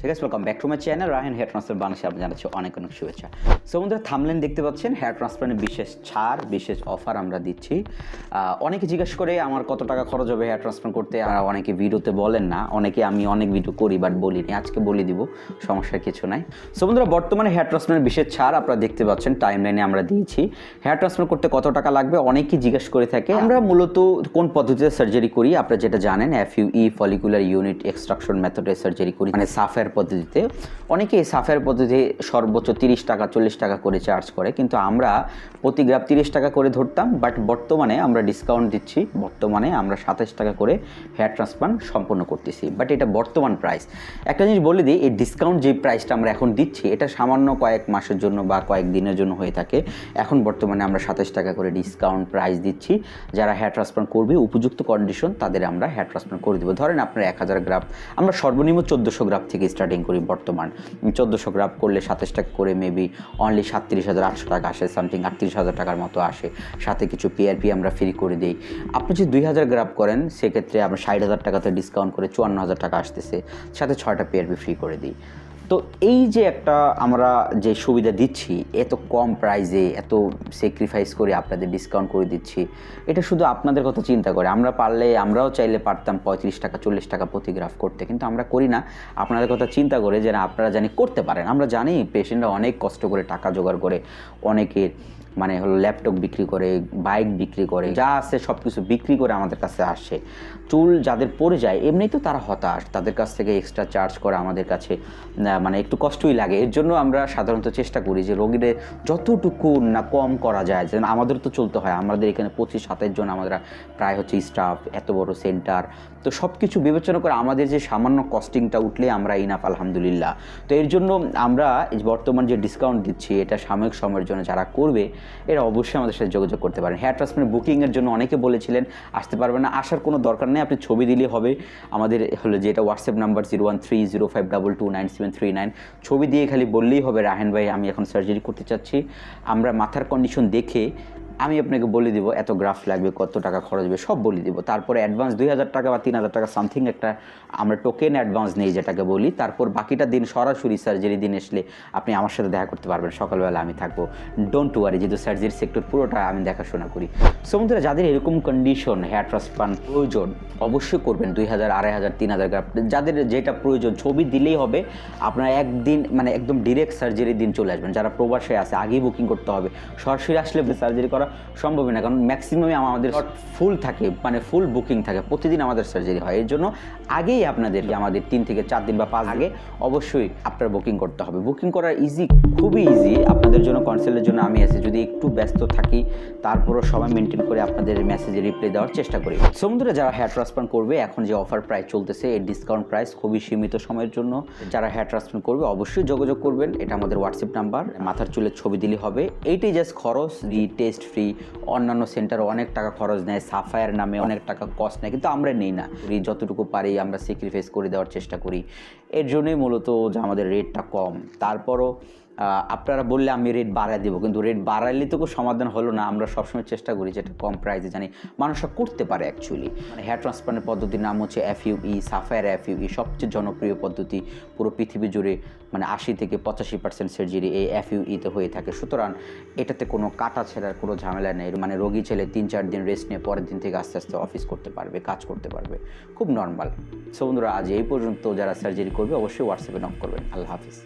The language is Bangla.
ঠিক আছে welcome back to my channel Rahen hair transfer বাংলাদেশে আপনি জানাচ্ছি অনেক অনেক শুভেচ্ছা। সো বন্ধুরা থামলেন দেখতে পাচ্ছেন? হেয়ার ট্রান্সফারের বিশেষ ছাড়, বিশেষ অফার আমরা দিচ্ছি। অনেকে জিজ্ঞেস করে আমার কত টাকা খরচ হবে হেয়ার ট্রান্সফার করতে। আর অনেকে ভিডিওতে বলেন না। অনেকে আমি অনেক ভিডিও করি বাট বলিনি। আজকে বলে দিব, সমস্যার কিছু নাই। সো বন্ধুরা, বর্তমানে হেয়ার ট্রান্সফারের বিশেষ ছাড় আপনারা দেখতে পাচ্ছেন টাইম লাইনে আমরা দিয়েছি। হেয়ার ট্রান্সফার করতে কত টাকা লাগবে? অনেকেই জিজ্ঞেস করে থাকে। আমরা মূলত কোন পদ্ধতিতে সার্জারি করি? আপনারা যেটা জানেন F U E follicular unit extraction মেথডে সার্জারি করি। মানে সাফের পদ্ধতিতে, অনেকে সাফের পদ্ধতিতে সর্বোচ্চ তিরিশ টাকা, চল্লিশ টাকা করে চার্জ করে। কিন্তু আমরা প্রতি গ্রাফ তিরিশ টাকা করে ধরতাম বাট বর্তমানে আমরা ডিসকাউন্ট দিচ্ছি, বর্তমানে আমরা সাতাশ টাকা করে হেয়ার ট্রান্সপ্লান্ট সম্পন্ন করতেছি। বাট এটা বর্তমান প্রাইস একটা জিনিস বলে দিই, এই ডিসকাউন্ট যে প্রাইসটা আমরা এখন দিচ্ছি, এটা সামান্য কয়েক মাসের জন্য বা কয়েক দিনের জন্য হয়ে থাকে। এখন বর্তমানে আমরা সাতাশ টাকা করে ডিসকাউন্ট প্রাইস দিচ্ছি। যারা হেয়ার ট্রান্সপ্লান্ট করবে, উপযুক্ত কন্ডিশন তাদের আমরা হেয়ার ট্রান্সপ্লান্ট করে দেবো। ধরেন আপনার এক হাজার গ্রাফ আমরা সর্বনিম্ন চোদ্দোশো গ্রাফ থেকে স্টার্টিং করি বর্তমান। চোদ্দোশো গ্রাফ করলে সাতাশ টাকা করে মেবি অনলি সাতত্রিশ হাজার আটশো টাকা আসে সামথিং আটত্রিশ হাজার টাকার মতো আসে। সাথে কিছু পিআরপি আমরা ফ্রি করে দিই। আপনি যদি দুই হাজার গ্রাফ করেন, সেক্ষেত্রে আমরা ষাট হাজার টাকাতে ডিসকাউন্ট করে চুয়ান্ন হাজার টাকা আসতেছে। সাথে ছয়টা পিআরপি ফ্রি করে দিই। তো এই যে একটা আমরা যে সুবিধা দিচ্ছি, এত কম প্রাইসে এত স্যাক্রিফাইস করে আপনাদের ডিসকাউন্ট করে দিচ্ছি, এটা শুধু আপনাদের কথা চিন্তা করে। আমরা পারলে, আমরাও চাইলে পারতাম পঁয়ত্রিশ টাকা, চল্লিশ টাকা প্রতি গ্রাফ করতে, কিন্তু আমরা করি না। আপনাদের কথা চিন্তা করে যে না, আপনারা জানি করতে পারেন। আমরা জানি পেশেন্টরা অনেক কষ্ট করে টাকা জোগাড় করে অনেকের মানে হলো ল্যাপটপ বিক্রি করে বাইক বিক্রি করে, যা আছে সব কিছু বিক্রি করে আমাদের কাছে আসে। চুল যাদের পড়ে যায় এমনি তো তারা হতাশ। তাদের কাছ থেকে এক্সট্রা চার্জ করা আমাদের কাছে মানে একটু কষ্টই লাগে। এর জন্য আমরা সাধারণত চেষ্টা করি যে রোগীদের যতটুকু না কম করা যায় যেন আমাদের তো চলতে হয়, আমাদের এখানে পঁচিশ সাতাশ জন আমরা প্রায় হচ্ছে স্টাফ এত বড় সেন্টার তো সব কিছু বিবেচনা করে আমাদের যে সামান্য কস্টিংটা উঠলে আমরা ইনাফ আলহামদুলিল্লাহ। তো এর জন্য আমরা বর্তমান যে ডিসকাউন্ট দিচ্ছি, এটা সাময়িক সময়ের জন্য যারা করবে, এরা অবশ্যই আমাদের সাথে যোগাযোগ করতে পারেন। হেয়ার ট্রান্সপ্লান্ট বুকিংয়ের জন্য অনেকে বলেছিলেন, আসতে পারবেন না, আসার কোনো দরকার নেই, আপনি ছবি দিলেই হবে। আমাদের হলো যেটা WhatsApp number zero one three zero five double two nine seven three nine ছবি দিয়ে খালি বললেই হবে, রাহেন ভাই, আমি এখন সার্জারি করতে চাচ্ছি। আমরা মাথার কন্ডিশন দেখে আমি আপনাকে বলে দিব, এত গ্রাফ লাগবে, কত টাকা খরচ হবে, সব বলে দিব। তারপরে অ্যাডভান্স দুই হাজার টাকা বা তিন হাজার টাকা সামথিং একটা আমরা টোকেন অ্যাডভান্স নেই যেটাকে বলি। তারপর বাকিটা দিন সরাসরি সার্জারি দিন আসলে আপনি আমার সাথে দেখা করতে পারবেন, সকালবেলা আমি থাকব। ডোন্ট ওয়ারি যেহেতু সার্জারি সেক্টর পুরোটা আমি দেখাশোনা করি। সো যাদের এরকম কন্ডিশন হেয়ার ট্রান্সপ্লান্ট প্রয়োজন, অবশ্যই করবেন। দুই হাজার, আড়াই হাজার, তিন হাজার গ্রাফ যাদের যেটা প্রয়োজন, ছবি দিলেই হবে। আপনারা একদিন মানে একদম ডিরেক্ট সার্জারি দিন চলে আসবেন। যারা প্রবাসে আছে, আগেই বুকিং করতে হবে। সরাসরি আসলে সার্জারি করা সম্ভবই না কারণ ম্যাক্সিমামই আমাদের ফুল থাকে মানে ফুল বুকিং থাকে প্রতিদিন আমাদের সার্জারি হয়। এর জন্য আগেই আপনাদের আমাদের তিন থেকে চার দিন বা পাঁচ আগে অবশ্যই আপনার বুকিং করতে হবে। বুকিং করা ইজি খুবই ইজি আপনাদের জন্য কনসাল্টের জন্য আমি আছি যদি একটু ব্যস্ত থাকি তারপরও সময় মেনটেন করে আপনাদের মেসেজে রিপ্লাই দেওয়ার চেষ্টা করি। সমুদ্রে যারা হেয়ার ট্রান্সপ্লান্ট করবে এখন যে অফার প্রাইস চলতেছে এর ডিসকাউন্ট প্রাইস খুবই সীমিত সময়ের জন্য যারা হেয়ার ট্রান্সপ্লান্ট করবে অবশ্যই যোগাযোগ করবেন। এটা আমাদের হোয়াটসঅ্যাপ নাম্বার মাথার চুলের ছবি দিলে হবে। এইটাই জাস্ট খরচ দি টেস্ট ফ্রি অন্যান্য সেন্টার অনেক টাকা খরচ নেয় সাফায়ার নামে অনেক টাকা কস্ট নেয়, কিন্তু আমরা নেই না। যতটুকু পারি আমরা স্যাক্রিফাইস করে দেওয়ার চেষ্টা করি। এর জন্যই মূলত যে আমাদের রেটটা কম। তারপরও আপনারা বললে আমি রেট বাড়ায় দেবো, কিন্তু রেট বাড়াইলে তো সমাধান হলো না, আমরা সবসময় চেষ্টা করি যেটা কম প্রাইসে জানি মানুষরা করতে পারে অ্যাকচুয়ালি মানে হেয়ার ট্রান্সপ্লান্টের পদ্ধতির নাম হচ্ছে F U E sapphire F U E সবচেয়ে জনপ্রিয় পদ্ধতি পুরো পৃথিবী জুড়ে মানে আশি থেকে পঁচাশি পার্সেন্ট সার্জারি এই এফ ইউইতে হয়ে থাকে। সুতরাং এটাতে কোনো কাটা ছেঁড়ার কোনো ঝামেলা নেই মানে রোগী ছেলে তিন চার দিন রেস্ট নিয়ে পরের দিন থেকে আস্তে আস্তে অফিস করতে পারবে, কাজ করতে পারবে। খুব নর্মাল সো বন্ধুরা, আজ এই পর্যন্ত যারা সার্জারি করবে, অবশ্যই হোয়াটসঅ্যাপে নক করবেন। আল্লাহ হাফিজ।